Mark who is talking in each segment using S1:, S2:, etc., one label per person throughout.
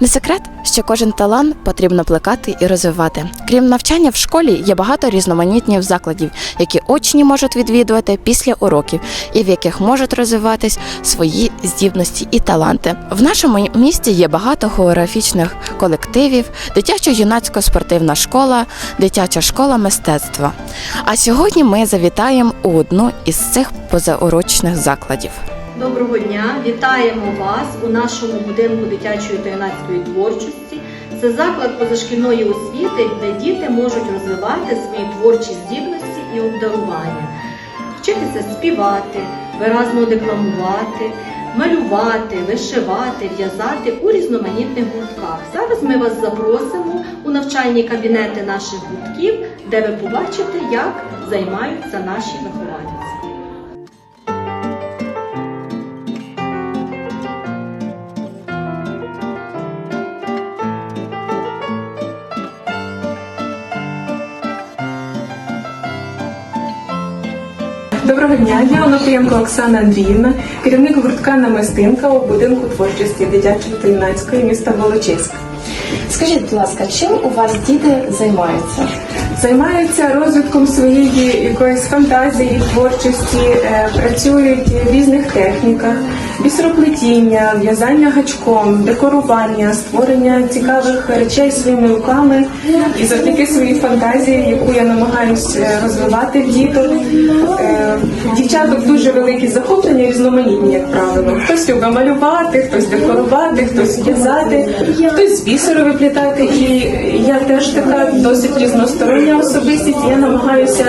S1: Не секрет, що кожен талант потрібно плекати і розвивати. Крім навчання в школі, є багато різноманітних закладів, які учні можуть відвідувати після уроків, і в яких можуть розвиватись свої здібності і таланти. В нашому місті є багато хореографічних колективів, дитячо-юнацько спортивна школа, дитяча школа мистецтва. А сьогодні ми завітаємо у одну із цих позаурочних закладів.
S2: Доброго дня! Вітаємо вас у нашому будинку дитячої та юнацької творчості. Це заклад позашкільної освіти, де діти можуть розвивати свої творчі здібності і обдарування, вчитися співати, виразно декламувати, малювати, вишивати, в'язати у різноманітних гуртках. Зараз ми вас запросимо у навчальні кабінети наших гуртків, де ви побачите, як займаються наші вихованці.
S3: Доброго дня, я Онопієнко Оксана Андріївна, керівник гуртка Намистинка у будинку творчості дитячої та юнацької міста Волочиськ.
S1: Скажіть, будь ласка, чим у вас діти займаються?
S3: Займаються розвитком своєї якоїсь фантазії, творчості, е, працюють в різних техніках, бісероплетіння, в'язання гачком, декорування, створення цікавих речей своїми руками і завдяки своїй фантазії, яку я намагаюсь е, розвивати в діток. Е, Дівчаток дуже великі захоплення, різноманітні, як правило. Хтось любить малювати, хтось декорувати, хтось в'язати, хтось бісеру виплітати. І я теж така досить різностороння особистість. Я намагаюся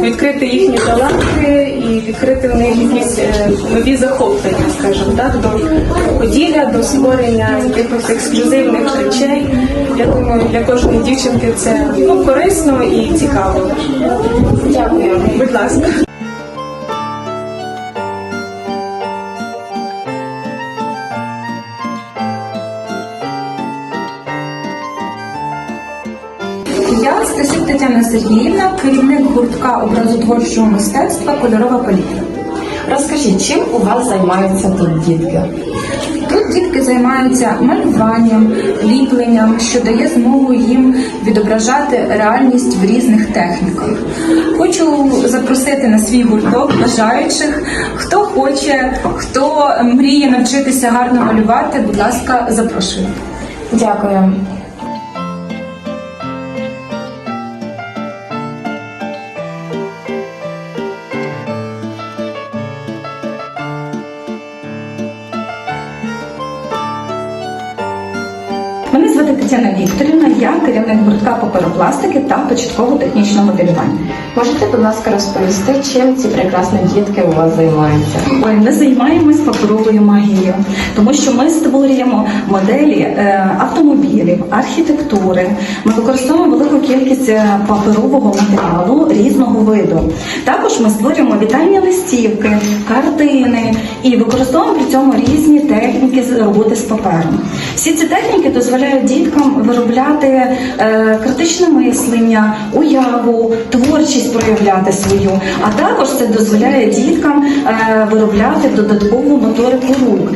S3: відкрити їхні таланти і відкрити в них якісь е, нові захоплення, скажімо так, до поділля, до створення якихось ексклюзивних речей. Я думаю, для кожної дівчинки це ну, корисно і цікаво.
S1: Дякую.
S3: Будь ласка.
S4: Тетяна Сергіївна, керівник гуртка образотворчого мистецтва Кольорова палітра.
S1: Розкажіть, чим у вас займаються тут дітки?
S4: Тут дітки займаються малюванням, ліпленням, що дає змогу їм відображати реальність в різних техніках. Хочу запросити на свій гурток бажаючих, хто хоче, хто мріє навчитися гарно малювати, будь ласка, запрошую.
S1: Дякую.
S4: Звати Тетяна Вікторівна, я керівник гуртка паперопластики та початково-технічного моделювання.
S1: Можете, будь ласка, розповісти, чим ці прекрасні дітки у вас займаються?
S4: Ой, ми займаємось паперовою магією, тому що ми створюємо моделі е, автомобілів, архітектури. Ми використовуємо велику кількість е, паперового матеріалу різного виду. Також ми створюємо вітальні листівки, картини і використовуємо при цьому різні техніки роботи з папером. Всі ці техніки дозволяють діткам виробляти е, критичне мислення, уяву, творчість проявляти свою. А також це дозволяє діткам е, виробляти додаткову моторику рук.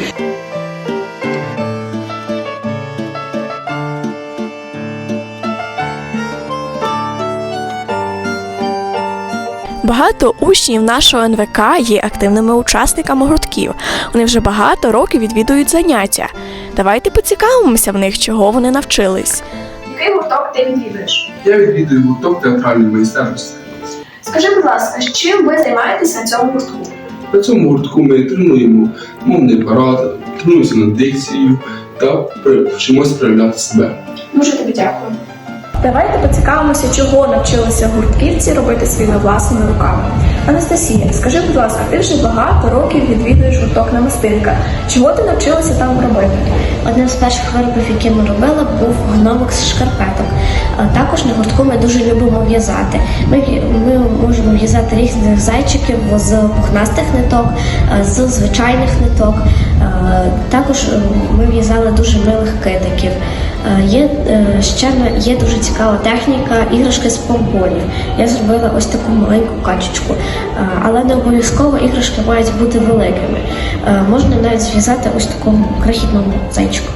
S5: Багато учнів нашого НВК є активними учасниками гуртків. Вони вже багато років відвідують заняття. Давайте поцікавимося в них, чого вони навчились.
S6: Який гурток ти відвідуєш?
S7: Я відвідую гурток театральної майстерності.
S6: Скажи, будь ласка, з чим ви займаєтесь на цьому гуртку?
S7: На цьому гуртку ми тренуємо мовний апарат, тренуємося над дикцією та вчимося проявляти себе.
S6: Дуже тобі дякую.
S8: Давайте поцікавимося, чого навчилися гуртківці робити своїми власними руками. Анастасія, скажи, будь ласка, ти вже багато років відвідуєш гурток на намистинка. Чого ти навчилася там робити?
S9: Одним з перших виробів, які ми робили, був гномик з шкарпеток. Також на гуртку ми дуже любимо в'язати. Ми, ми можемо в'язати різних зайчиків з пухнастих ниток, з звичайних ниток. Е, Також е, ми в'язали дуже милих китиків. Е, Є ще є дуже цікава техніка іграшки з помпонів. Я зробила ось таку маленьку качечку, але не обов'язково іграшки мають бути великими. Можна навіть зв'язати ось такого крихітного зайчика.